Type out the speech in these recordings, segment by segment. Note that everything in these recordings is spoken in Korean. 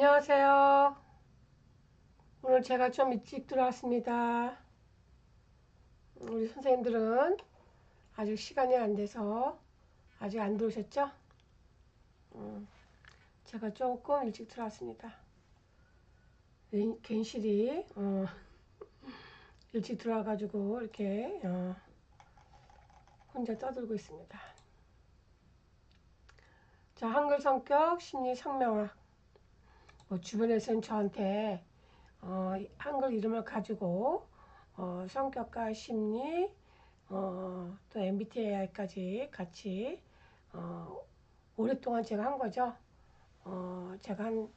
안녕하세요. 오늘 제가 좀 일찍 들어왔습니다. 우리 선생님들은 아직 시간이 안 돼서 아직 안 들어오셨죠? 음, 제가 조금 일찍 들어왔습니다. 괜- 괜시리 어, 일찍 들어와가지고 이렇게 어, 혼자 떠들고 있습니다. 자, 한글 성격 심리 성명학. 뭐 주변에서는 저한테 어, 한글 이름을 가지고 어, 성격과 심리, 어, 또 MBTI까지 같이 어, 오랫동안 제가 한 거죠. 어, 제가 한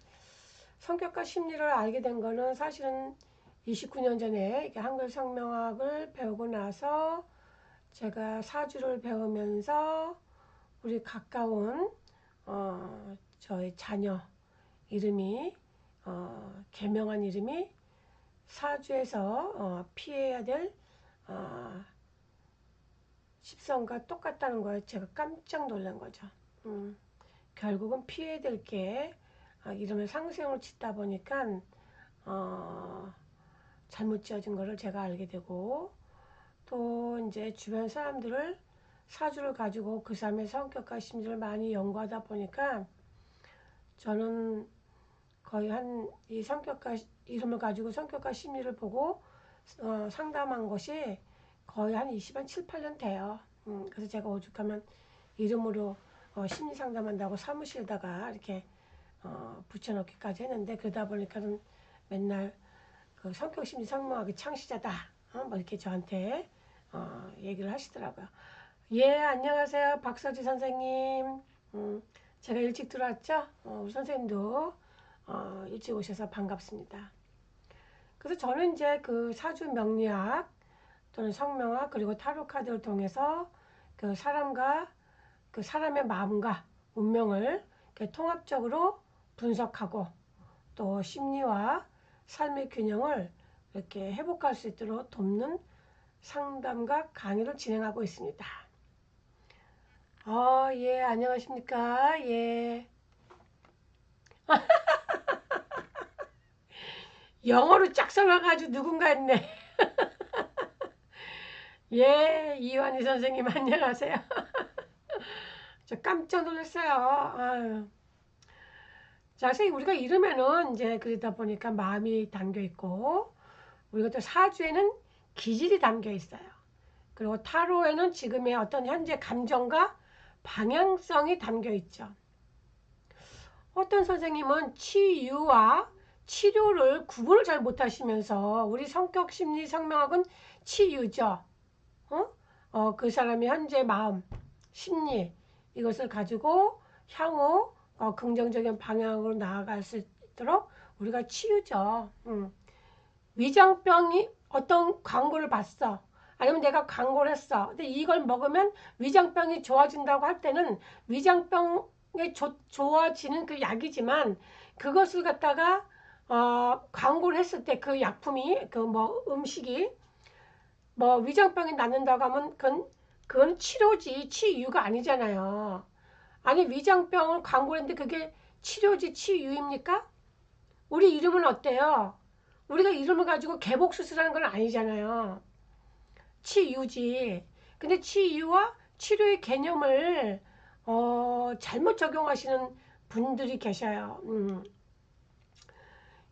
성격과 심리를 알게 된 거는 사실은 29년 전에 한글 성명학을 배우고 나서 제가 사주를 배우면서 우리 가까운 어, 저희 자녀 이름이 어, 개명한 이름이 사주에서 어, 피해야 될 어, 십성과 똑같다는 거에 제가 깜짝 놀란 거죠. 음, 결국은 피해야 될게 어, 이름을 상생으로 짓다 보니까 어, 잘못 지어진 거를 제가 알게 되고 또 이제 주변 사람들을 사주를 가지고 그 사람의 성격과 심리를 많이 연구하다 보니까 저는 거의 한 이 성격과 이름을 가지고 성격과 심리를 보고 어, 상담한 것이 거의 한 20 한 7, 8년 돼요. 음, 그래서 제가 오죽하면 이름으로 어, 심리 상담한다고 사무실에다가 이렇게 어, 붙여넣기까지 했는데 그러다 보니까는 맨날 그 성격 심리 성명학의 창시자다. 어, 뭐 이렇게 저한테 어, 얘기를 하시더라고요. 예, 안녕하세요. 박서지 선생님. 음, 제가 일찍 들어왔죠? 어, 우리 선생님도 어, 일찍 오셔서 반갑습니다. 그래서 저는 이제 그 사주 명리학 또는 성명학 그리고 타로 카드를 통해서 그 사람과 그 사람의 마음과 운명을 통합적으로 분석하고 또 심리와 삶의 균형을 이렇게 회복할 수 있도록 돕는 상담과 강의를 진행하고 있습니다. 어, 예, 안녕하십니까? 예. 영어로 쫙 써놔가지고 누군가 했네. 예, 이완희 선생님 안녕하세요. 저 깜짝 놀랐어요. 자, 선생님 우리가 이름에는 이제 그러다 보니까 마음이 담겨 있고 우리가 또 사주에는 기질이 담겨 있어요. 그리고 타로에는 지금의 어떤 현재 감정과 방향성이 담겨 있죠. 어떤 선생님은 치유와 치료를 구분을 잘 못하시면서 우리 성격 심리 성명학은 치유죠. 어? 어, 그 사람의 현재 마음, 심리 이것을 가지고 향후 어, 긍정적인 방향으로 나아갈 수 있도록 우리가 치유죠. 음. 위장병이 어떤 광고를 봤어. 아니면 내가 광고를 했어. 근데 이걸 먹으면 위장병이 좋아진다고 할 때는 위장병에 조, 좋아지는 그 약이지만 그것을 갖다가 어, 광고를 했을 때 그 약품이 그 뭐 음식이 뭐 위장병이 낫는다고 하면 그건 그건 치료지 치유가 아니잖아요. 아니 위장병을 광고를 했는데 그게 치료지 치유입니까? 우리 이름은 어때요? 우리가 이름을 가지고 개복 수술하는 건 아니잖아요. 치유지. 근데 치유와 치료의 개념을 어, 잘못 적용하시는 분들이 계셔요. 음.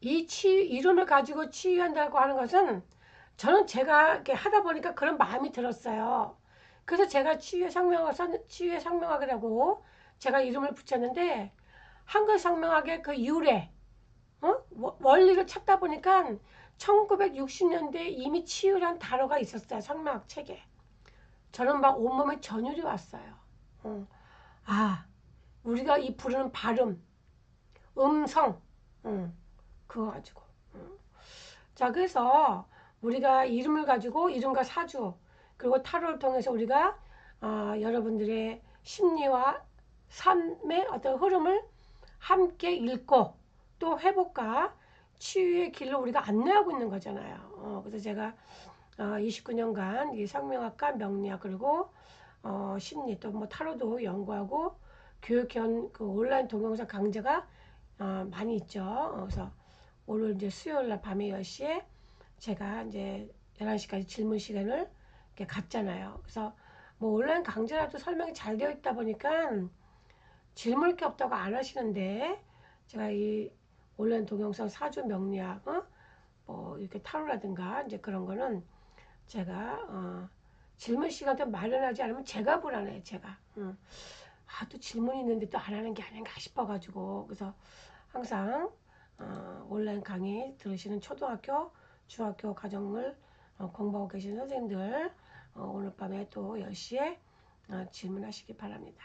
이 치, 이름을 가지고 치유한다고 하는 것은 저는 제가 이렇게 하다 보니까 그런 마음이 들었어요. 그래서 제가 치유의 상명학, 치유의 상명학이라고 제가 이름을 붙였는데 한글 상명학의 그 유래, 어? 원리를 찾다 보니까 1960년대에 이미 치유란 단어가 있었어요. 성명학 책에. 저는 막 온몸에 전율이 왔어요. 어. 아, 우리가 이 부르는 발음, 음성, 어. 그거 가지고. 어. 자, 그래서 우리가 이름을 가지고 이름과 사주, 그리고 타로를 통해서 우리가 어, 여러분들의 심리와 삶의 어떤 흐름을 함께 읽고 또 회복과 치유의 길로 우리가 안내하고 있는 거잖아요. 어, 그래서 제가 어, 29년간 이 성명학과 명리학 그리고 어, 심리 또 뭐 타로도 연구하고 교육현 그 온라인 동영상 강좌가 어, 많이 있죠. 어, 그래서 오늘 이제 수요일 날 밤에 10시에 제가 이제 11시까지 질문 시간을 이렇게 갖잖아요. 그래서 뭐 온라인 강좌라도 설명이 잘 되어 있다 보니까 질문할 게 없다고 안 하시는데 제가 이 온라인 동영상 사주 명리학 어? 뭐 이렇게 타로라든가 이제 그런 거는 제가 어, 질문 시간도 마련하지 않으면 제가 불안해요 제가 음. 아또 질문이 있는데 또 안 하는 게 아닌가 싶어가지고 그래서 항상 어, 온라인 강의 들으시는 초등학교 중학교 가정을 어, 공부하고 계신 선생님들 어, 오늘 밤에 또 10시에 어, 질문하시기 바랍니다.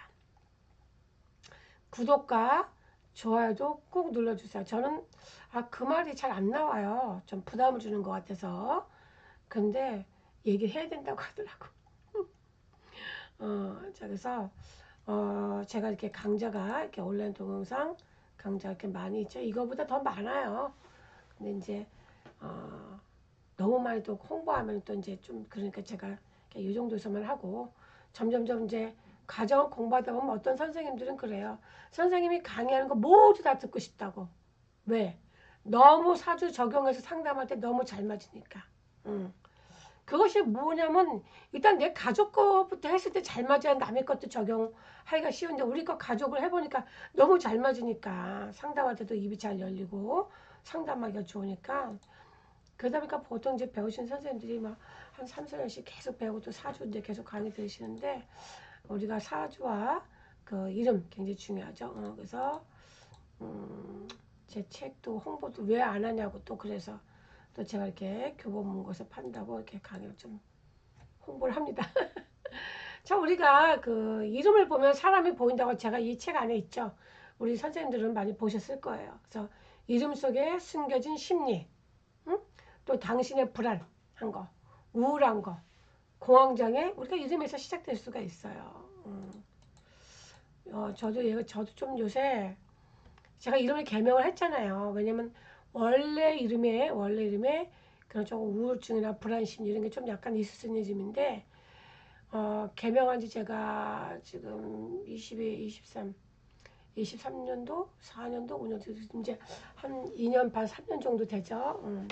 구독과 좋아요도 꼭 눌러주세요. 저는 아, 그 말이 잘 안 나와요. 좀 부담을 주는 것 같아서. 근데 얘기해야 된다고 하더라고. 어, 자, 그래서 어, 제가 이렇게 강좌가 이렇게 온라인 동영상 강좌 이렇게 많이 있죠. 이거보다 더 많아요. 근데 이제 어, 너무 많이 또 홍보하면 또 이제 좀 그러니까 제가 이 정도에서만 하고 점점점 이제 가정 공부하다 보면 어떤 선생님들은 그래요. 선생님이 강의하는 거 모두 다 듣고 싶다고. 왜? 너무 사주 적용해서 상담할 때 너무 잘 맞으니까. 응. 그것이 뭐냐면 일단 내 가족 거부터 했을 때 잘 맞아야 남의 것도 적용하기가 쉬운데 우리 거 가족을 해보니까 너무 잘 맞으니까 상담할 때도 입이 잘 열리고 상담하기가 좋으니까 그러다 보니까 보통 이제 배우신 선생님들이 막 한 3, 4년씩 계속 배우고 또 사주 이제 계속 강의 들으시는데 우리가 사주와 그 이름 굉장히 중요하죠. 어, 그래서 음, 제 책도 홍보도 왜 안 하냐고 또 그래서 또 제가 이렇게 교본 문고서 판다고 이렇게 강의를 좀 홍보를 합니다. 자, 우리가 그 이름을 보면 사람이 보인다고 제가 이 책 안에 있죠. 우리 선생님들은 많이 보셨을 거예요. 그래서 이름 속에 숨겨진 심리, 응? 또 당신의 불안한 거, 우울한 거, 공황장애, 우리가 이름에서 시작될 수가 있어요. 음. 어, 저도 저도 좀 요새 제가 이름을 개명을 했잖아요. 왜냐면 원래 이름에 원래 이름에 그런 좀 우울증이나 불안심 이런 게 좀 약간 있을 수 있는 이름인데 어, 개명한 지 제가 지금 22, 23, 23년도, 4년도, 5년도 이제 한 2년 반, 3년 정도 되죠. 음.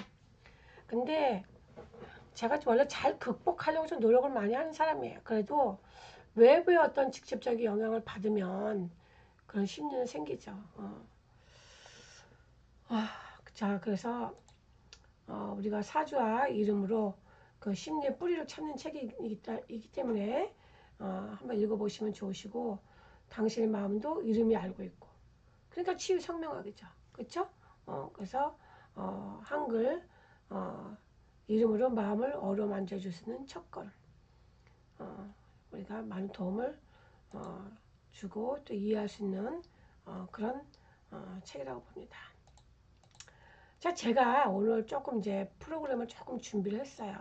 근데 제가 원래 잘 극복하려고 좀 노력을 많이 하는 사람이에요. 그래도 외부의 어떤 직접적인 영향을 받으면 그런 심리는 생기죠. 어. 아, 자, 그래서 어, 우리가 사주와 이름으로 그 심리의 뿌리를 찾는 책이기 때문에 어, 한번 읽어보시면 좋으시고 당신의 마음도 이름이 알고 있고 그러니까 치유 성명학이죠. 그렇죠? 어, 그래서 어, 한글 어, 이름으로 마음을 어루만져 주시는 첫걸음 어, 우리가 많은 도움을 어, 주고 또 이해할 수 있는 어, 그런 어, 책이라고 봅니다. 자, 제가 오늘 조금 이제 프로그램을 조금 준비를 했어요.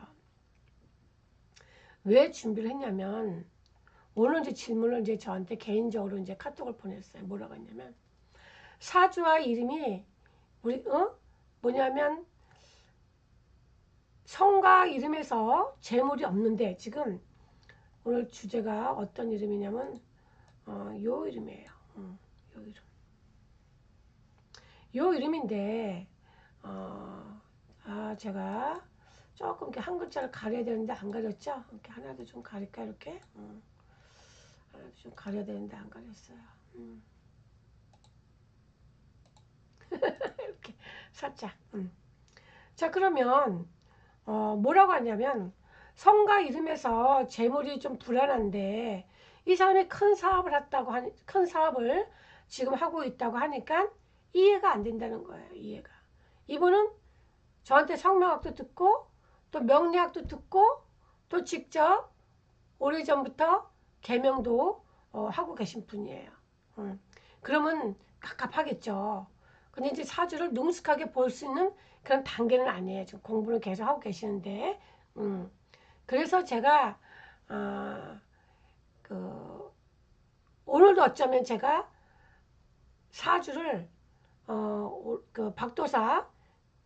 왜 준비를 했냐면 오늘 이제 질문을 이제 저한테 개인적으로 이제 카톡을 보냈어요. 뭐라고 했냐면 사주와 이름이 우리 어 뭐냐면 성과 이름에서 재물이 없는데 지금 오늘 주제가 어떤 이름이냐면 어, 요 이름이에요. 음, 요 이름. 요 이름인데 어, 아, 제가 조금 이렇게 한 글자를 가려야 되는데 안 가렸죠? 이렇게 하나도 좀 가릴까, 이렇게? 음. 하나도 좀 가려야 되는데 안 가렸어요. 음. 이렇게 살짝. 음. 자, 그러면, 어, 뭐라고 하냐면, 성과 이름에서 재물이 좀 불안한데, 이 사람이 큰 사업을 했다고 하니, 큰 사업을 지금 하고 있다고 하니까 이해가 안 된다는 거예요, 이해가. 이분은 저한테 성명학도 듣고 또 명리학도 듣고 또 직접 오래전부터 개명도 어, 하고 계신 분이에요. 음. 그러면 갑갑하겠죠. 근데 이제 사주를 능숙하게 볼 수 있는 그런 단계는 아니에요. 지금 공부를 계속 하고 계시는데, 음. 그래서 제가 어, 그 오늘도 어쩌면 제가 사주를 어, 그 박도사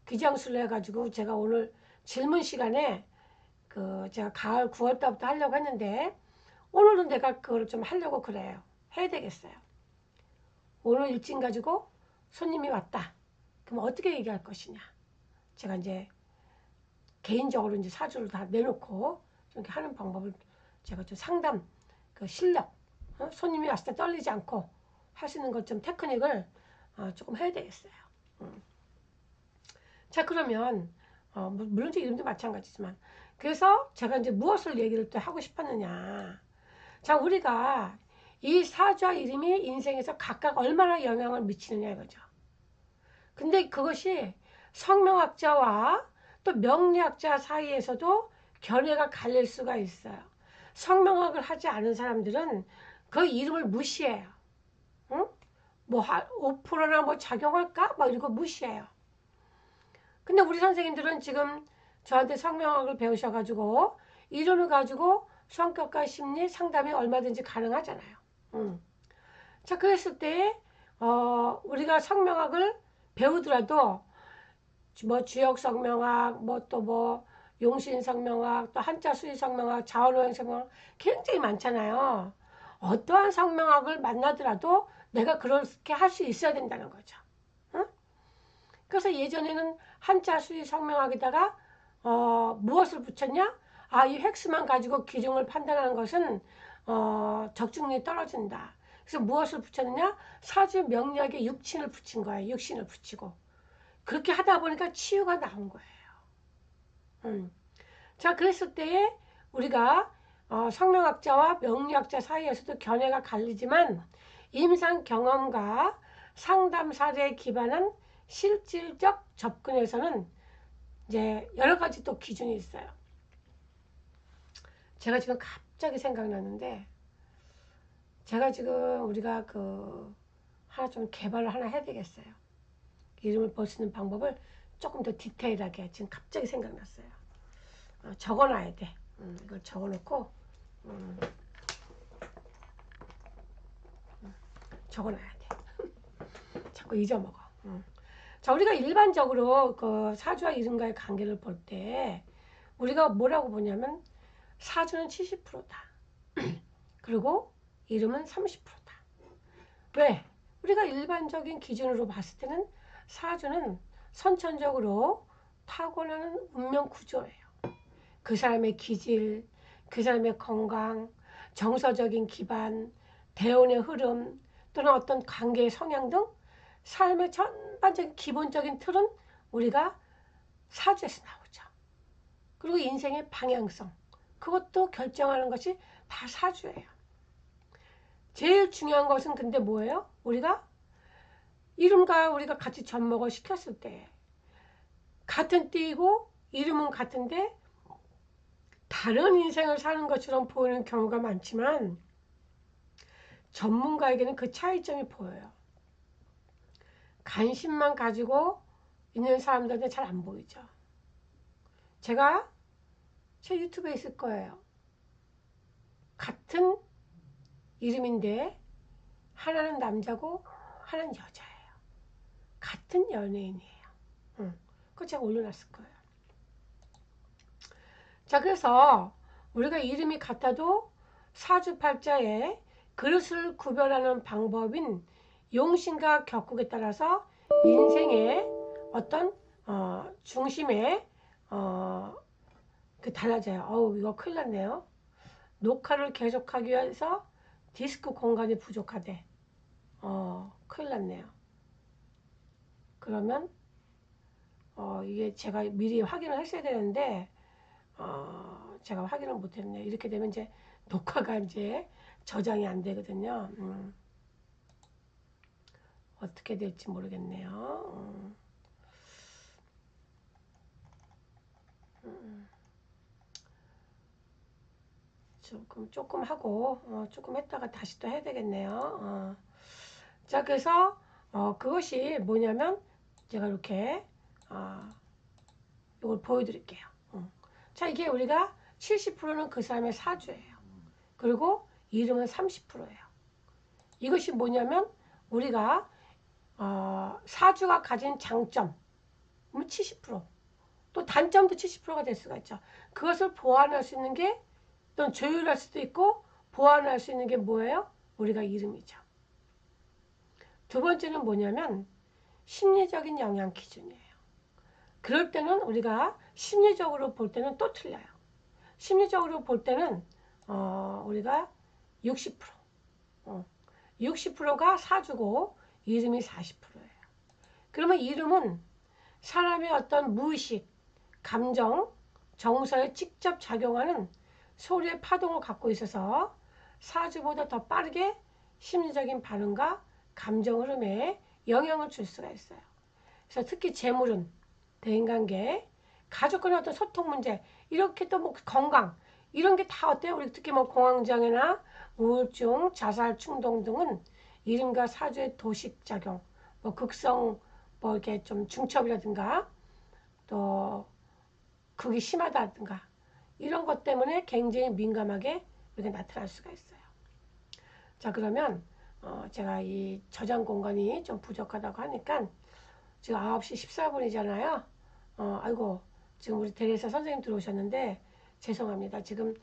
귀장술로 해가지고 제가 오늘 질문 시간에 그 제가 가을 9월 달부터 하려고 했는데 오늘은 내가 그걸 좀 하려고 그래요. 해야 되겠어요. 오늘 일진 가지고 손님이 왔다. 그럼 어떻게 얘기할 것이냐. 제가 이제 개인적으로 이제 사주를 다 내놓고 이렇게 하는 방법을 제가 좀 상담 그 실력 어? 손님이 왔을 때 떨리지 않고 할 수 있는 것 좀 테크닉을 어, 조금 해야 되겠어요. 음. 자 그러면 어, 물론 제 이름도 마찬가지지만 그래서 제가 이제 무엇을 얘기를 또 하고 싶었느냐. 자 우리가 이 사주와 이름이 인생에서 각각 얼마나 영향을 미치느냐 이거죠. 근데 그것이 성명학자와 또 명리학자 사이에서도 견해가 갈릴 수가 있어요. 성명학을 하지 않은 사람들은 그 이름을 무시해요. 응? 뭐 5%나 뭐 작용할까? 막 이러고 무시해요. 근데 우리 선생님들은 지금 저한테 성명학을 배우셔가지고 이름을 가지고 성격과 심리 상담이 얼마든지 가능하잖아요. 응. 자, 그랬을 때, 어, 우리가 성명학을 배우더라도 뭐 주역 성명학, 뭐 또뭐 뭐 용신 성명학, 또 한자 수의 성명학, 자원오행 성명학 굉장히 많잖아요. 어떠한 성명학을 만나더라도 내가 그렇게 할 수 있어야 된다는 거죠. 응? 그래서 예전에는 한자 수의 성명학에다가 어, 무엇을 붙였냐? 아, 이 획수만 가지고 기중을 판단하는 것은 어, 적중률이 떨어진다. 그래서 무엇을 붙였느냐? 사주 명리학에 육신을 붙인 거예요. 육신을 붙이고. 그렇게 하다 보니까 치유가 나온 거예요. 음. 자, 그랬을 때에 우리가 어, 성명학자와 명리학자 사이에서도 견해가 갈리지만 임상 경험과 상담 사례에 기반한 실질적 접근에서는 이제 여러 가지 또 기준이 있어요. 제가 지금 갑자기 생각나는데 제가 지금 우리가 그 하나 좀 개발을 하나 해야 되겠어요. 이름을 있는 방법을 조금 더 디테일하게 지금 갑자기 생각났어요. 어, 적어놔야 돼. 음, 이걸 적어놓고 음, 음 적어놔야 돼. 자꾸 잊어먹어. 음. 자, 우리가 일반적으로 그 사주와 이름과의 관계를 볼 때 우리가 뭐라고 보냐면 사주는 70%다. 그리고 이름은 30%다. 왜? 우리가 일반적인 기준으로 봤을 때는 사주는 선천적으로 타고나는 운명 구조예요. 그 사람의 기질, 그 사람의 건강, 정서적인 기반, 대운의 흐름, 또는 어떤 관계의 성향 등 삶의 전 반적인 기본적인 틀은 우리가 사주에서 나오죠. 그리고 인생의 방향성, 그것도 결정하는 것이 다 사주예요. 제일 중요한 것은 근데 뭐예요? 우리가 이름과 우리가 같이 접목을 시켰을 때 같은 띠이고 이름은 같은데 다른 인생을 사는 것처럼 보이는 경우가 많지만 전문가에게는 그 차이점이 보여요. 관심만 가지고 있는 사람들한테 잘 안 보이죠. 제가 제 유튜브에 있을 거예요. 같은 이름인데 하나는 남자고 하나는 여자예요. 같은 연예인이에요. 응. 그거 제가 올려놨을 거예요. 자, 그래서 우리가 이름이 같아도 사주팔자에 그릇을 구별하는 방법인 용신과 격국에 따라서 인생의 어떤 어, 중심에 어, 그 달라져요. 어우 이거 큰일 났네요. 녹화를 계속하기 위해서 디스크 공간이 부족하대. 어 큰일 났네요. 그러면 어, 이게 제가 미리 확인을 했어야 되는데 어, 제가 확인을 못했네요. 이렇게 되면 이제 녹화가 이제 저장이 안 되거든요. 음. 어떻게 될지 모르겠네요. 음. 음. 조금 조금 하고 어, 조금 했다가 다시 또 해야 되겠네요. 어. 자 그래서 어, 그것이 뭐냐면 제가 이렇게 아, 이걸 보여드릴게요. 음. 자, 이게 우리가 70%는 그 사람의 사주예요. 그리고 이름은 30%예요. 이것이 뭐냐면 우리가 어, 사주가 가진 장점 70%또 단점도 70%가 될 수가 있죠. 그것을 보완할 수 있는 게 또는 조율할 수도 있고 보완할 수 있는 게 뭐예요? 우리가 이름이죠. 두 번째는 뭐냐면 심리적인 영향 기준이에요. 그럴 때는 우리가 심리적으로 볼 때는 또 틀려요. 심리적으로 볼 때는 어, 우리가 60% 어, 60%가 사주고 이름이 40%예요. 그러면 이름은 사람의 어떤 무의식, 감정, 정서에 직접 작용하는 소리의 파동을 갖고 있어서 사주보다 더 빠르게 심리적인 반응과 감정 흐름에 영향을 줄 수가 있어요. 그래서 특히 재물은 대인관계, 가족 간의 어떤 소통 문제, 이렇게 또 뭐 건강 이런 게 다 어때요? 우리 특히 뭐 공황장애나 우울증, 자살 충동 등은 이름과 사주의 도식 작용, 뭐 극성 뭐 이렇게 좀 중첩이라든가 또 극이 심하다든가 이런 것 때문에 굉장히 민감하게 이렇게 나타날 수가 있어요. 자 그러면 어 제가 이 저장 공간이 좀 부족하다고 하니까 지금 9시 14분이잖아요. 어 아이고 지금 우리 대리사 선생님 들어오셨는데 죄송합니다. 지금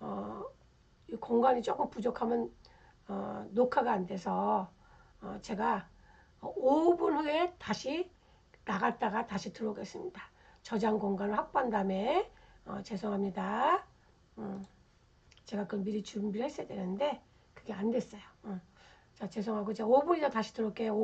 어, 이 공간이 조금 부족하면 어, 녹화가 안 돼서 어, 제가 5분 후에 다시 나갔다가 다시 들어오겠습니다. 저장 공간을 확보한 다음에 어, 죄송합니다. 음, 제가 그걸 미리 준비를 했어야 되는데 그게 안 됐어요. 음. 자 죄송하고 제가 5분 이다 다시 들어올게요.